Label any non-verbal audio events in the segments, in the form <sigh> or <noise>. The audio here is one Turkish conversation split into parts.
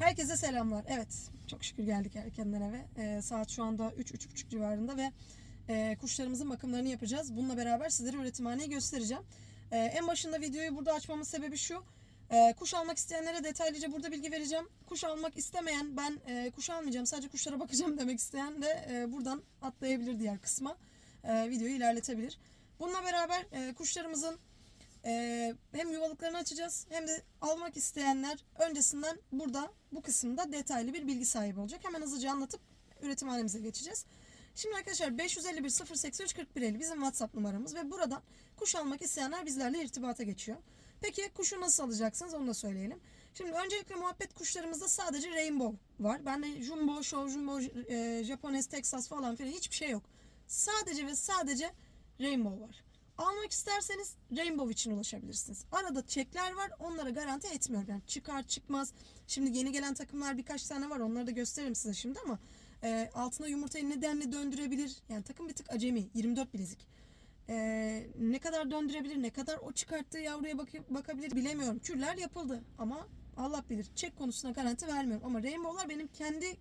Herkese selamlar. Evet, çok şükür geldik erkenden eve. Ee, saat şu anda 3-3.30 civarında ve e, kuşlarımızın bakımlarını yapacağız. Bununla beraber sizlere üretimhaneyi göstereceğim. Ee, en başında videoyu burada açmamın sebebi şu. Ee, kuş almak isteyenlere detaylıca burada bilgi vereceğim. Kuş almak istemeyen, ben e, kuş almayacağım, sadece kuşlara bakacağım <laughs> demek isteyen de e, buradan atlayabilir diğer kısma. E, videoyu ilerletebilir. Bununla beraber e, kuşlarımızın ee, hem yuvalıklarını açacağız hem de almak isteyenler öncesinden burada bu kısımda detaylı bir bilgi sahibi olacak. Hemen hızlıca anlatıp üretimhanemize geçeceğiz. Şimdi arkadaşlar 551 083 4150 bizim WhatsApp numaramız ve buradan kuş almak isteyenler bizlerle irtibata geçiyor. Peki kuşu nasıl alacaksınız onu da söyleyelim. Şimdi öncelikle muhabbet kuşlarımızda sadece Rainbow var. Bende Jumbo, Show Jumbo, e, Japones, Texas falan filan hiçbir şey yok. Sadece ve sadece Rainbow var. Almak isterseniz Rainbow için ulaşabilirsiniz. Arada çekler var. Onlara garanti etmiyorum. Yani çıkar çıkmaz. Şimdi yeni gelen takımlar birkaç tane var. Onları da gösteririm size şimdi ama e, altına yumurtayı nedenle döndürebilir. Yani takım bir tık acemi. 24 bilezik. E, ne kadar döndürebilir, ne kadar o çıkarttığı yavruya bak- bakabilir bilemiyorum. Kürler yapıldı ama Allah bilir. Çek konusuna garanti vermiyorum. Ama Rainbow'lar benim kendi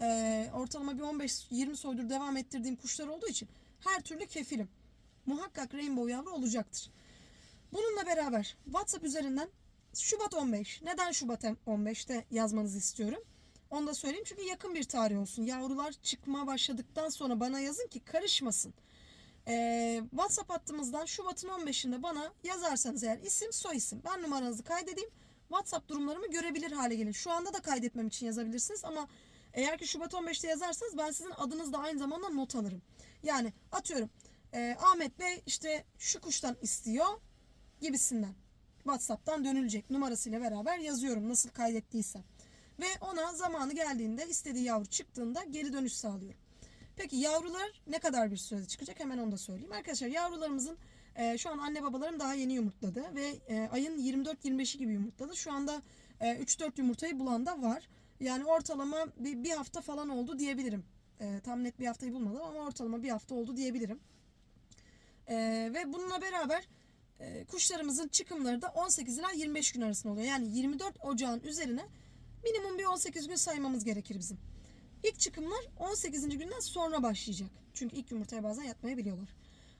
e, ortalama bir 15-20 soydur devam ettirdiğim kuşlar olduğu için her türlü kefilim muhakkak rainbow yavru olacaktır. Bununla beraber WhatsApp üzerinden Şubat 15. Neden Şubat 15'te yazmanızı istiyorum? Onu da söyleyeyim çünkü yakın bir tarih olsun. Yavrular çıkma başladıktan sonra bana yazın ki karışmasın. Ee, WhatsApp hattımızdan Şubat'ın 15'inde bana yazarsanız eğer isim soy isim ben numaranızı kaydedeyim. WhatsApp durumlarımı görebilir hale gelin. Şu anda da kaydetmem için yazabilirsiniz ama eğer ki Şubat 15'te yazarsanız ben sizin adınızda aynı zamanda not alırım. Yani atıyorum e, Ahmet Bey işte şu kuştan istiyor gibisinden. WhatsApp'tan dönülecek numarasıyla beraber yazıyorum nasıl kaydettiysem. Ve ona zamanı geldiğinde istediği yavru çıktığında geri dönüş sağlıyorum. Peki yavrular ne kadar bir sürede çıkacak hemen onu da söyleyeyim. Arkadaşlar yavrularımızın e, şu an anne babalarım daha yeni yumurtladı ve e, ayın 24-25'i gibi yumurtladı. Şu anda e, 3-4 yumurtayı bulan da var. Yani ortalama bir, bir hafta falan oldu diyebilirim. E, tam net bir haftayı bulmadım ama ortalama bir hafta oldu diyebilirim. Ee, ve bununla beraber e, kuşlarımızın çıkımları da 18 ila 25 gün arasında oluyor. Yani 24 ocağın üzerine minimum bir 18 gün saymamız gerekir bizim. İlk çıkımlar 18. günden sonra başlayacak. Çünkü ilk yumurtaya bazen yatmayabiliyorlar.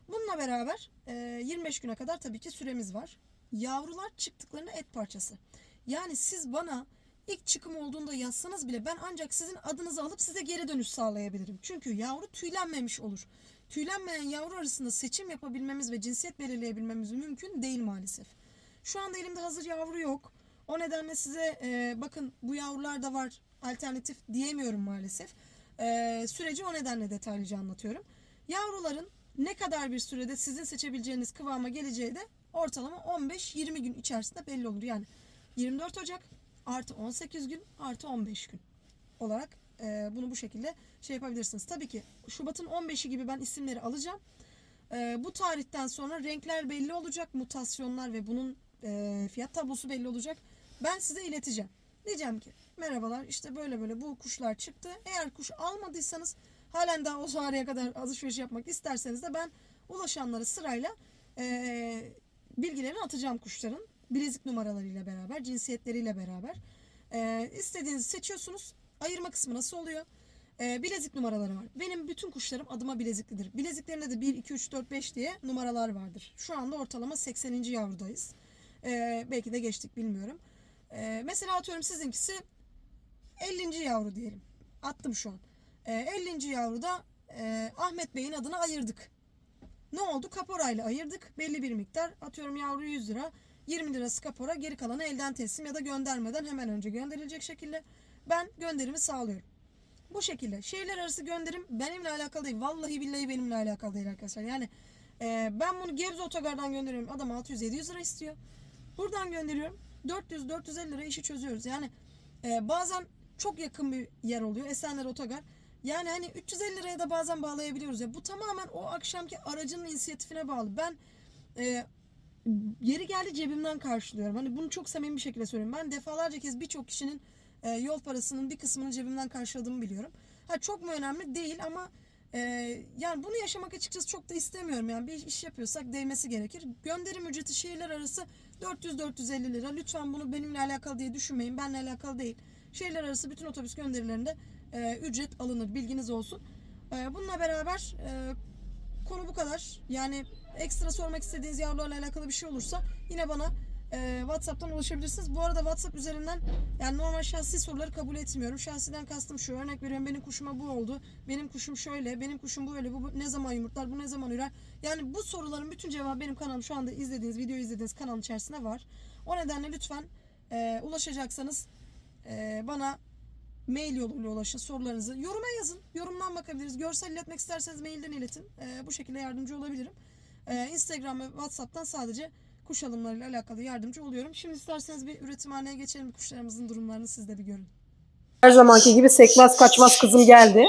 Bununla beraber e, 25 güne kadar tabii ki süremiz var. Yavrular çıktıklarında et parçası. Yani siz bana ilk çıkım olduğunda yazsanız bile ben ancak sizin adınızı alıp size geri dönüş sağlayabilirim. Çünkü yavru tüylenmemiş olur. Tüylenmeyen yavru arasında seçim yapabilmemiz ve cinsiyet belirleyebilmemiz mümkün değil maalesef. Şu anda elimde hazır yavru yok. O nedenle size e, bakın bu yavrular da var alternatif diyemiyorum maalesef. E, süreci o nedenle detaylıca anlatıyorum. Yavruların ne kadar bir sürede sizin seçebileceğiniz kıvama geleceği de ortalama 15-20 gün içerisinde belli olur. Yani 24 Ocak artı 18 gün artı 15 gün olarak e, bunu bu şekilde şey yapabilirsiniz. Tabii ki Şubat'ın 15'i gibi ben isimleri alacağım. E, bu tarihten sonra renkler belli olacak, mutasyonlar ve bunun e, fiyat tablosu belli olacak. Ben size ileteceğim. Diyeceğim ki merhabalar işte böyle böyle bu kuşlar çıktı. Eğer kuş almadıysanız halen daha o tarihe kadar alışveriş yapmak isterseniz de ben ulaşanlara sırayla e, bilgilerini atacağım kuşların. Bilezik numaralarıyla beraber, cinsiyetleriyle beraber. E, istediğinizi seçiyorsunuz. Ayırma kısmı nasıl oluyor? Ee, bilezik numaraları var. Benim bütün kuşlarım adıma bileziklidir. Bileziklerinde de 1, 2, 3, 4, 5 diye numaralar vardır. Şu anda ortalama 80. yavrudayız. Ee, belki de geçtik bilmiyorum. Ee, mesela atıyorum sizinkisi 50. yavru diyelim. Attım şu an. Ee, 50. yavruda e, Ahmet Bey'in adını ayırdık. Ne oldu? Kaporayla ayırdık. Belli bir miktar. Atıyorum yavru 100 lira. 20 lirası kapora. Geri kalanı elden teslim ya da göndermeden hemen önce gönderilecek şekilde ben gönderimi sağlıyorum. Bu şekilde şehirler arası gönderim benimle alakalı değil. Vallahi billahi benimle alakalı değil arkadaşlar. Yani e, ben bunu Gebze Otogar'dan gönderiyorum. Adam 600-700 lira istiyor. Buradan gönderiyorum. 400-450 lira işi çözüyoruz. Yani e, bazen çok yakın bir yer oluyor. Esenler Otogar. Yani hani 350 liraya da bazen bağlayabiliyoruz. Ya bu tamamen o akşamki aracının inisiyatifine bağlı. Ben e, yeri geldi cebimden karşılıyorum. Hani bunu çok samimi bir şekilde söylüyorum. Ben defalarca kez birçok kişinin e, yol parasının bir kısmını cebimden karşıladığımı biliyorum. Ha çok mu önemli değil ama e, yani bunu yaşamak açıkçası çok da istemiyorum. Yani bir iş yapıyorsak değmesi gerekir. Gönderim ücreti şehirler arası 400-450 lira. Lütfen bunu benimle alakalı diye düşünmeyin. Benimle alakalı değil. Şehirler arası bütün otobüs gönderilerinde e, ücret alınır. Bilginiz olsun. E, bununla beraber e, konu bu kadar. Yani ekstra sormak istediğiniz yavrularla alakalı bir şey olursa yine bana e, WhatsApp'tan ulaşabilirsiniz. Bu arada WhatsApp üzerinden yani normal şahsi soruları kabul etmiyorum. Şahsiden kastım şu örnek veriyorum benim kuşuma bu oldu. Benim kuşum şöyle, benim kuşum böyle, bu, bu ne zaman yumurtlar, bu ne zaman ürer. Yani bu soruların bütün cevabı benim kanalım şu anda izlediğiniz, videoyu izlediğiniz kanalın içerisinde var. O nedenle lütfen e, ulaşacaksanız e, bana mail yoluyla ulaşın sorularınızı. Yoruma yazın. Yorumdan bakabiliriz. Görsel iletmek isterseniz mailden iletin. E, bu şekilde yardımcı olabilirim. E, Instagram ve WhatsApp'tan sadece kuş alımlarıyla alakalı yardımcı oluyorum. Şimdi isterseniz bir üretimhaneye geçelim. Kuşlarımızın durumlarını siz de bir görün. Her zamanki gibi sekmez kaçmaz kızım geldi.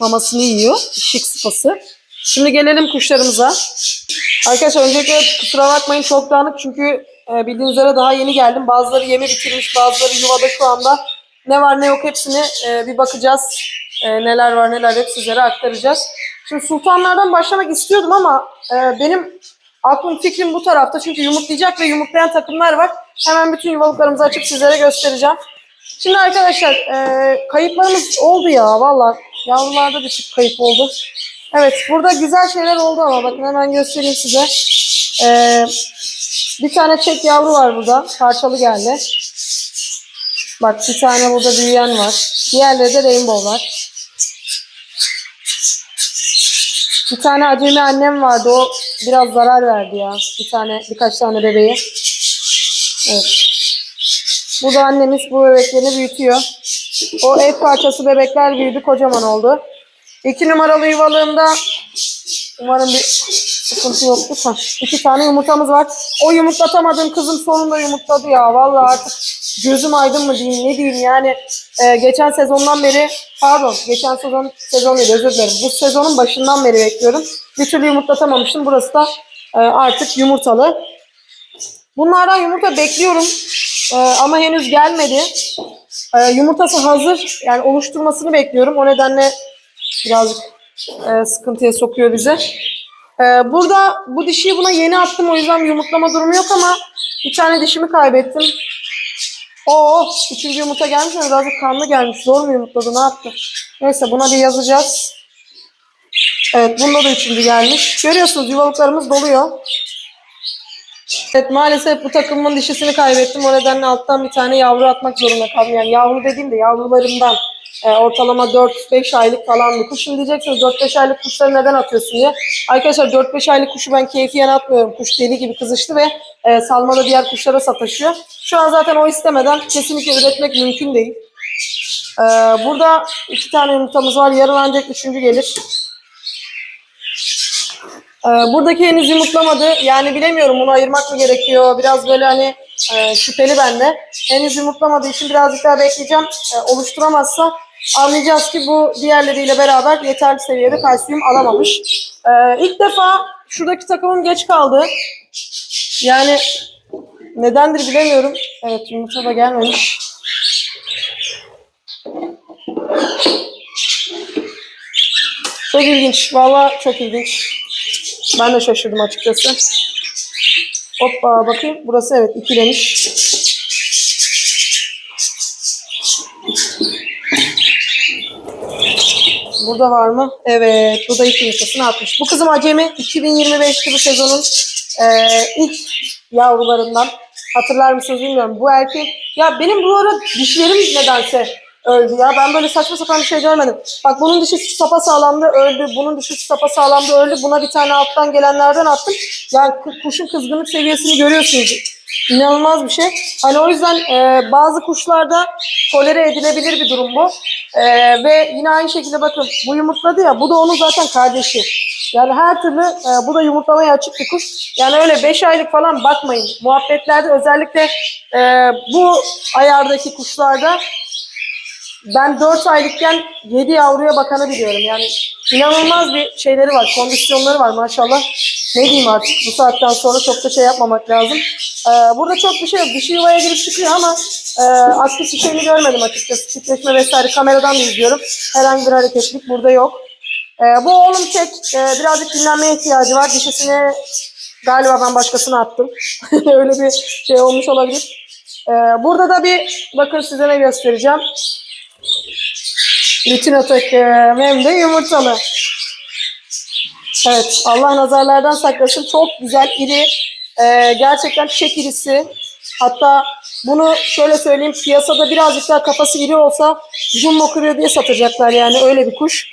Mamasını yiyor. Şık sıpası. Şimdi gelelim kuşlarımıza. Arkadaşlar öncelikle kusura bakmayın çok dağınık çünkü e, bildiğiniz üzere daha yeni geldim. Bazıları yemi bitirmiş, bazıları yuvada şu anda. Ne var ne yok hepsini e, bir bakacağız. E, neler var neler yok sizlere aktaracağız. Şimdi sultanlardan başlamak istiyordum ama benim aklım fikrim bu tarafta. Çünkü yumurtlayacak ve yumurtlayan takımlar var. Hemen bütün yuvalıklarımızı açıp sizlere göstereceğim. Şimdi arkadaşlar e, kayıplarımız oldu ya valla. Yavrularda bir tık kayıp oldu. Evet burada güzel şeyler oldu ama bakın hemen göstereyim size. E, bir tane çek yavru var burada. Parçalı geldi. Bak bir tane burada büyüyen var. Diğerleri de rainbow var. Bir tane acemi annem vardı. O biraz zarar verdi ya. Bir tane birkaç tane bebeği. Evet. Bu da annemiz bu bebeklerini büyütüyor. O ev parçası bebekler büyüdü, kocaman oldu. İki numaralı yuvalığımda umarım bir sıkıntı yoktur. Ha, iki tane yumurtamız var. O yumurtlatamadığım kızım sonunda yumurtladı ya. Vallahi artık gözüm aydın mı diyeyim ne diyeyim yani e, geçen sezondan beri pardon geçen sezon sezon değil özür dilerim. Bu sezonun başından beri bekliyorum. Bir türlü yumurtlatamamıştım. Burası da e, artık yumurtalı. Bunlardan yumurta bekliyorum. Ee, ama henüz gelmedi. Ee, yumurtası hazır. Yani oluşturmasını bekliyorum. O nedenle birazcık e, sıkıntıya sokuyor bizi. Ee, burada bu dişiyi buna yeni attım. O yüzden yumurtlama durumu yok ama bir tane dişimi kaybettim. Oo, üçüncü yumurta gelmiş ama birazcık kanlı gelmiş. Zor mu yumurtladı? Ne yaptı? Neyse buna bir yazacağız. Evet bunda da üçüncü gelmiş. Görüyorsunuz yuvalıklarımız doluyor. Evet maalesef bu takımın dişisini kaybettim. O nedenle alttan bir tane yavru atmak zorunda kaldım. Yani yavru dediğimde yavrularımdan e, ortalama 4-5 aylık falan bir kuş. Diyeceksiniz 4-5 aylık kuşları neden atıyorsun diye. Arkadaşlar 4-5 aylık kuşu ben keyfiyen atmıyorum. Kuş deli gibi kızıştı ve e, salmada diğer kuşlara sataşıyor. Şu an zaten o istemeden kesinlikle üretmek mümkün değil. E, burada iki tane yumurtamız var. Yarın ancak üçüncü gelir. Ee, buradaki henüz yumurtlamadı. Yani bilemiyorum bunu ayırmak mı gerekiyor? Biraz böyle hani e, şüpheli bende. Henüz yumurtlamadığı için birazcık daha bekleyeceğim. E, oluşturamazsa anlayacağız ki bu diğerleriyle beraber yeterli seviyede kalsiyum alamamış. E, ilk defa şuradaki takımım geç kaldı. Yani nedendir bilemiyorum. Evet yumurta da gelmemiş. Çok ilginç. Valla çok ilginç. Ben de şaşırdım açıkçası. Hoppa bakayım. Burası evet ikilemiş. Burada var mı? Evet. Bu da ilk yumurtasını atmış. Bu kızım acemi 2025'ti bu sezonun e, ilk yavrularından. Hatırlar mısınız bilmiyorum. Bu erkek ya benim bu ara dişlerim nedense öldü ya. Ben böyle saçma sapan bir şey görmedim. Bak bunun dişisi sapa sağlamdı öldü. Bunun dişisi sapa sağlamdı öldü. Buna bir tane alttan gelenlerden attım. Yani ku- kuşun kızgınlık seviyesini görüyorsunuz. İnanılmaz bir şey. Hani o yüzden e, bazı kuşlarda tolere edilebilir bir durum bu. E, ve yine aynı şekilde bakın bu yumurtladı ya bu da onun zaten kardeşi. Yani her türlü e, bu da yumurtlamaya açık bir kuş. Yani öyle 5 aylık falan bakmayın. Muhabbetlerde özellikle e, bu ayardaki kuşlarda ben 4 aylıkken 7 yavruya bakanı biliyorum. Yani inanılmaz bir şeyleri var, kondisyonları var maşallah. Ne diyeyim artık bu saatten sonra çok da şey yapmamak lazım. Ee, burada çok bir şey yok. Dişi yuvaya girip çıkıyor ama e, aktif bir şeyini görmedim açıkçası. Titreşme vesaire kameradan da izliyorum. Herhangi bir hareketlik burada yok. Ee, bu oğlum tek e, birazcık dinlenmeye ihtiyacı var. Dişisini galiba ben başkasına attım. <laughs> Öyle bir şey olmuş olabilir. Ee, burada da bir bakın size ne göstereceğim. Bütün takım hem de yumurtalı. Evet Allah nazarlardan saklasın. Çok güzel iri. Ee, gerçekten çiçek irisi. Hatta bunu şöyle söyleyeyim piyasada birazcık daha kafası iri olsa jumbo kırıyor diye satacaklar yani öyle bir kuş.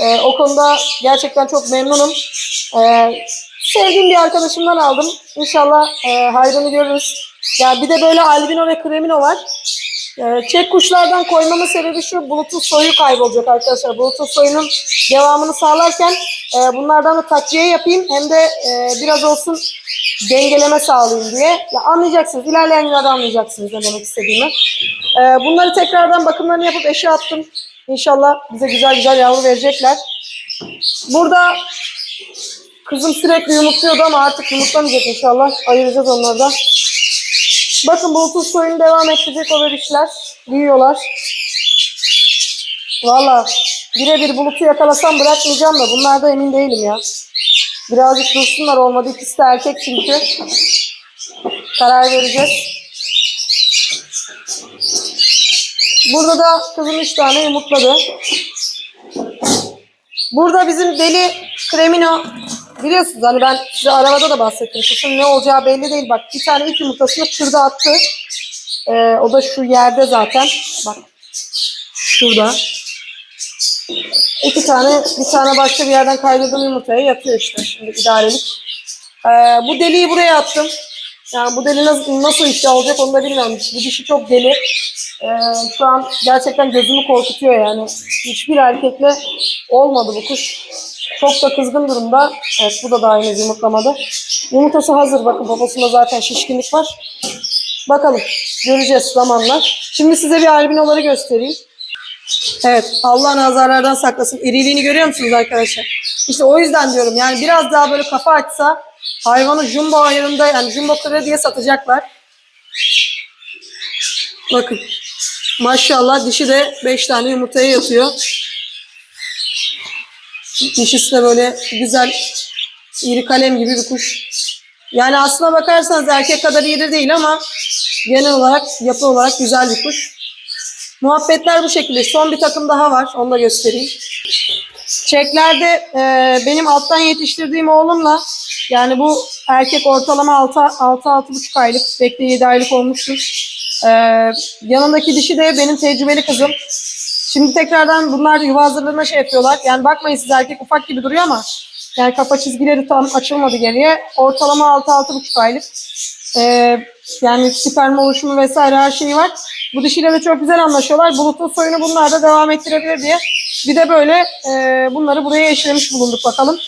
Ee, o konuda gerçekten çok memnunum. Ee, sevdiğim bir arkadaşımdan aldım. İnşallah e, hayrını görürüz. Ya bir de böyle albino ve kremino var. Ee, çek kuşlardan koymamın sebebi şu bulutun soyu kaybolacak arkadaşlar. Bulutun soyunun devamını sağlarken e, bunlardan da takviye yapayım. Hem de e, biraz olsun dengeleme sağlayayım diye. Ya anlayacaksınız. İlerleyen günlerde anlayacaksınız ne demek istediğimi. Ee, bunları tekrardan bakımlarını yapıp eşe attım. İnşallah bize güzel güzel yavru verecekler. Burada kızım sürekli yumurtluyordu ama artık yumurtlamayacak inşallah. Ayıracağız onları da. Bakın bulutun soyunu devam ettirecek o bebişler. Büyüyorlar. Valla birebir bulutu yakalasam bırakmayacağım da bunlarda emin değilim ya. Birazcık dursunlar olmadı. İkisi de erkek çünkü. Karar vereceğiz. Burada da kızım üç tane yumurtladı. Burada bizim deli Kremino biliyorsunuz hani ben size arabada da bahsettim. Kuşun ne olacağı belli değil. Bak bir tane ilk yumurtasını kırdı attı. Ee, o da şu yerde zaten. Bak şurada. İki tane, bir tane başka bir yerden kaydırdığım yumurtaya yatıyor işte. Şimdi idarelik. Ee, bu deliği buraya attım. Yani bu deli nasıl, nasıl işte olacak onu da bilmiyorum. Bu dişi çok deli. Ee, şu an gerçekten gözümü korkutuyor yani. Hiçbir erkekle olmadı bu kuş. Çok da kızgın durumda. Evet bu da daha henüz yumurtlamadı. Yumurtası hazır. Bakın babasında zaten şişkinlik var. Bakalım. Göreceğiz zamanla. Şimdi size bir albinoları göstereyim. Evet Allah nazarlardan saklasın. İriliğini görüyor musunuz arkadaşlar? İşte o yüzden diyorum yani biraz daha böyle kafa açsa hayvanı jumbo ayarında yani jumbo kırı diye satacaklar. Bakın. Maşallah dişi de 5 tane yumurtaya yatıyor. Dişisi de böyle güzel iri kalem gibi bir kuş. Yani aslına bakarsanız erkek kadar iri değil ama genel olarak yapı olarak güzel bir kuş. Muhabbetler bu şekilde. Son bir takım daha var. Onu da göstereyim. Çeklerde e, benim alttan yetiştirdiğim oğlumla yani bu erkek ortalama 6-6,5 aylık. Bekle 7 aylık olmuştur. E, yanındaki dişi de benim tecrübeli kızım. Şimdi tekrardan bunlar yuva hazırlığına şey yapıyorlar. Yani bakmayın siz erkek ufak gibi duruyor ama yani kafa çizgileri tam açılmadı geriye. Ortalama 6-6,5 aylık. Ee, yani sperm oluşumu vesaire her şeyi var. Bu dişiyle de çok güzel anlaşıyorlar. Bulutun soyunu bunlar da devam ettirebilir diye. Bir de böyle e, bunları buraya eşlemiş bulunduk bakalım.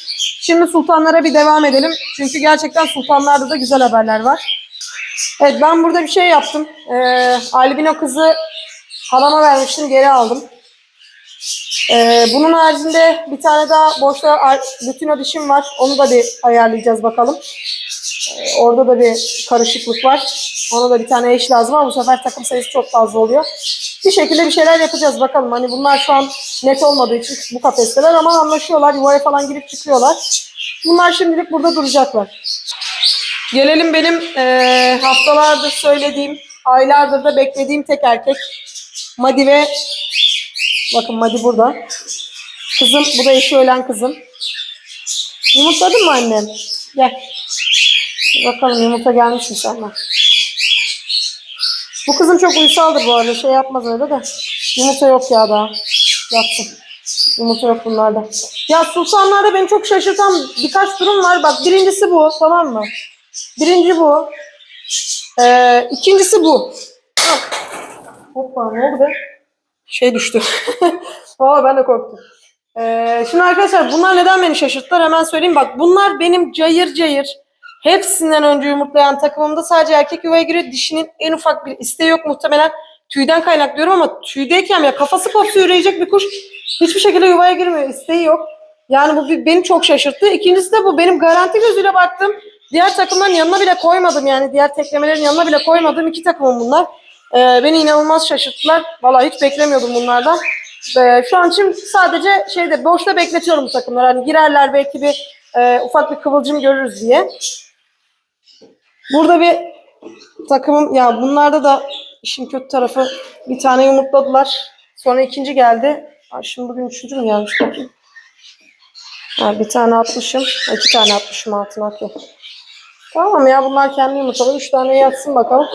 Şimdi sultanlara bir devam edelim. Çünkü gerçekten sultanlarda da güzel haberler var. Evet ben burada bir şey yaptım. Ee, albino kızı halama vermiştim geri aldım. Ee, bunun haricinde bir tane daha boşta lutino dişim var. Onu da bir ayarlayacağız bakalım. Ee, orada da bir karışıklık var. Ona da bir tane eş lazım ama bu sefer takım sayısı çok fazla oluyor. Bir şekilde bir şeyler yapacağız bakalım. Hani bunlar şu an net olmadığı için bu kafesteler ama anlaşıyorlar. Yuvaya falan girip çıkıyorlar. Bunlar şimdilik burada duracaklar. Gelelim benim eee, haftalardır söylediğim, aylardır da beklediğim tek erkek. Madi ve bakın Madi burada. Kızım, bu da eşi ölen kızım. Yumurtladın mı annem? Gel. Bakalım yumurta gelmiş mi senden? Bu kızım çok uysaldır bu arada. Şey yapmaz öyle de. Yumurta yok ya daha. Yatsın. Yumurta yok bunlarda. Ya sultanlarda beni çok şaşırtan birkaç durum var. Bak birincisi bu tamam mı? Birinci bu. Ee, ikincisi bu. Bak. Hoppa ne oldu be? Şey düştü. <laughs> Valla ben de korktum. Ee, şimdi arkadaşlar bunlar neden beni şaşırttılar hemen söyleyeyim. Bak bunlar benim cayır cayır hepsinden önce yumurtlayan takımımda sadece erkek yuvaya giriyor. Dişinin en ufak bir isteği yok muhtemelen. Tüyden kaynaklıyorum ama tüydeyken ya kafası kopsa üreyecek bir kuş hiçbir şekilde yuvaya girmiyor. İsteği yok. Yani bu bir- beni çok şaşırttı. İkincisi de bu benim garanti gözüyle baktım. Diğer takımların yanına bile koymadım yani. Diğer teklemelerin yanına bile koymadığım iki takımım bunlar. Ee, beni inanılmaz şaşırttılar. Vallahi hiç beklemiyordum bunlardan. Ee, şu an için sadece şeyde boşta bekletiyorum bu takımları. Hani girerler belki bir e, ufak bir kıvılcım görürüz diye. Burada bir takımım ya bunlarda da işin kötü tarafı bir tane yumurtladılar. Sonra ikinci geldi. Ay şimdi bugün üçüncü mü gelmiş. Ha, bir tane atmışım. iki tane atmışım altına. okey. Tamam ya bunlar kendi yumurtaları. Üç tane yatsın bakalım.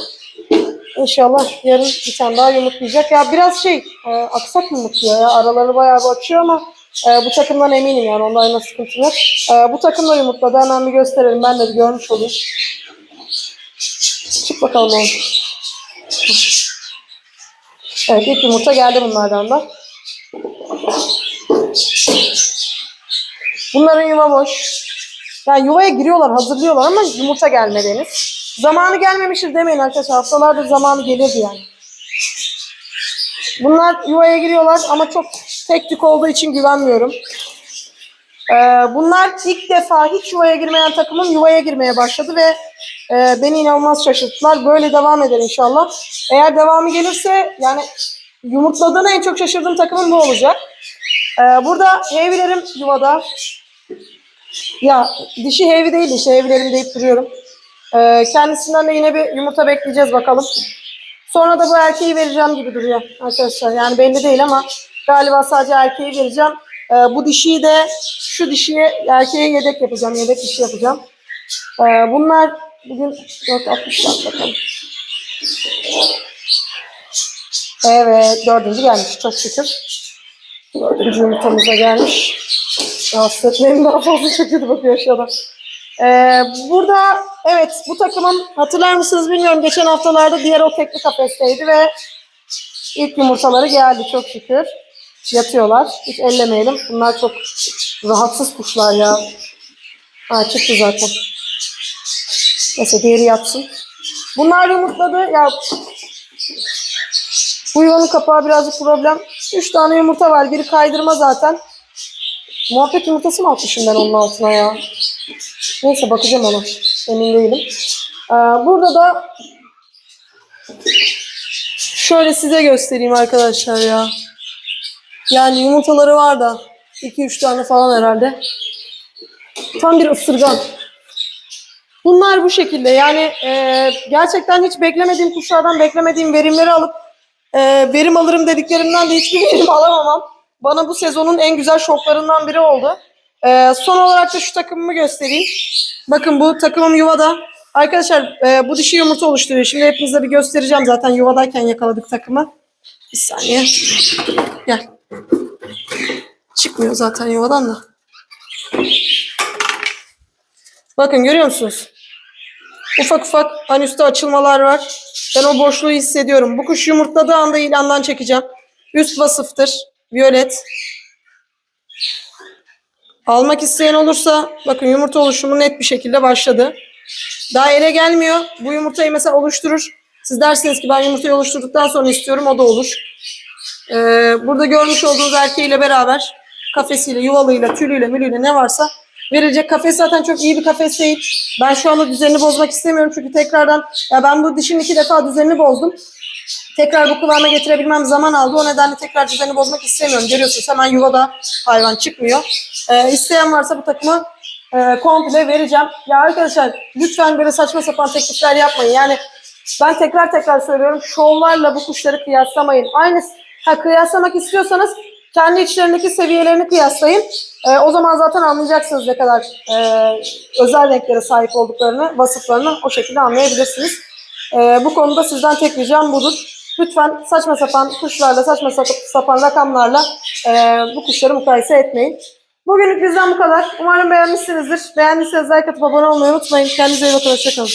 İnşallah yarın bir tane daha yumurtlayacak. Ya biraz şey e, aksak yumurtluyor ya. Araları bayağı bir açıyor ama e, bu takımdan eminim yani. Onda aynı sıkıntı yok. E, bu takım da yumurtladı. Hemen bir gösterelim. Ben de bir görmüş olayım. Çık bakalım oğlum. Evet ilk yumurta geldi bunlardan da. Bunların yuva boş. Yani yuvaya giriyorlar, hazırlıyorlar ama yumurta gelmedi henüz. Zamanı gelmemiştir demeyin arkadaşlar. Haftalardır zamanı gelirdi yani. Bunlar yuvaya giriyorlar ama çok tek tük olduğu için güvenmiyorum. Ee, bunlar ilk defa hiç yuvaya girmeyen takımın yuvaya girmeye başladı ve e, beni inanılmaz şaşırttılar. Böyle devam eder inşallah. Eğer devamı gelirse yani yumurtladığına en çok şaşırdığım takımın bu olacak. Ee, burada heavy'lerim yuvada. Ya dişi heavy değil işte heavy'lerim deyip duruyorum. Ee, kendisinden de yine bir yumurta bekleyeceğiz bakalım. Sonra da bu erkeği vereceğim gibi duruyor arkadaşlar. Yani belli değil ama galiba sadece erkeği vereceğim. Ee, bu dişiyi de şu dişiye erkeğe yedek yapacağım. Yedek dişi yapacağım. Ee, bunlar bugün 4.60 bakalım. Evet dördüncü gelmiş çok şükür. Dördüncü yumurtamız da gelmiş. Rahatsız etmeyin daha fazla kötü bakıyor aşağıda. Ee, burada evet bu takımın hatırlar mısınız bilmiyorum geçen haftalarda diğer o tekli kafesteydi ve ilk yumurtaları geldi çok şükür. Yatıyorlar. Hiç ellemeyelim. Bunlar çok rahatsız kuşlar ya. Ha çıktı zaten. Neyse diğeri yatsın. Bunlar yumurtladı. Ya bu yuvanın kapağı birazcık problem. Üç tane yumurta var. Biri kaydırma zaten. Muhabbet yumurtası mı atmışım ben onun altına ya? Neyse bakacağım ona. Emin değilim. Ee, burada da şöyle size göstereyim arkadaşlar ya. Yani yumurtaları var da 2-3 tane falan herhalde. Tam bir ısırgan. Bunlar bu şekilde. Yani e, gerçekten hiç beklemediğim kuşlardan beklemediğim verimleri alıp e, verim alırım dediklerimden de hiçbir <laughs> verim alamamam. Bana bu sezonun en güzel şoklarından biri oldu. E, son olarak da şu takımımı göstereyim. Bakın bu takımım yuvada. Arkadaşlar e, bu dişi yumurta oluşturuyor. Şimdi hepinize bir göstereceğim. Zaten yuvadayken yakaladık takımı. Bir saniye. Gel. Çıkmıyor zaten yuvadan da. Bakın görüyor musunuz? Ufak ufak anüste açılmalar var. Ben o boşluğu hissediyorum. Bu kuş yumurtladığı anda ilandan çekeceğim. Üst vasıftır. Violet. Almak isteyen olursa bakın yumurta oluşumu net bir şekilde başladı. Daha ele gelmiyor. Bu yumurtayı mesela oluşturur. Siz dersiniz ki ben yumurtayı oluşturduktan sonra istiyorum o da olur. Ee, burada görmüş olduğunuz erkeğiyle beraber kafesiyle, yuvalıyla, tülüyle, mülüyle ne varsa verilecek. Kafes zaten çok iyi bir kafes değil. Ben şu anda düzenini bozmak istemiyorum çünkü tekrardan ya ben bu dişin iki defa düzenini bozdum. Tekrar bu kıvama getirebilmem zaman aldı. O nedenle tekrar düzeni bozmak istemiyorum. Görüyorsunuz hemen yuvada hayvan çıkmıyor. Ee, isteyen varsa bu takımı e, komple vereceğim. Ya arkadaşlar lütfen böyle saçma sapan teklifler yapmayın. Yani ben tekrar tekrar söylüyorum. Şovlarla bu kuşları kıyaslamayın. Aynı ha, kıyaslamak istiyorsanız kendi içlerindeki seviyelerini kıyaslayın. Ee, o zaman zaten anlayacaksınız ne kadar e, özel renklere sahip olduklarını, vasıflarını o şekilde anlayabilirsiniz. Ee, bu konuda sizden tek ricam budur. Lütfen saçma sapan kuşlarla, saçma sap- sapan rakamlarla e, bu kuşları mukayese etmeyin. Bugünlük bizden bu kadar. Umarım beğenmişsinizdir. Beğendiyseniz like atıp abone olmayı unutmayın. Kendinize iyi bakın. Hoşçakalın.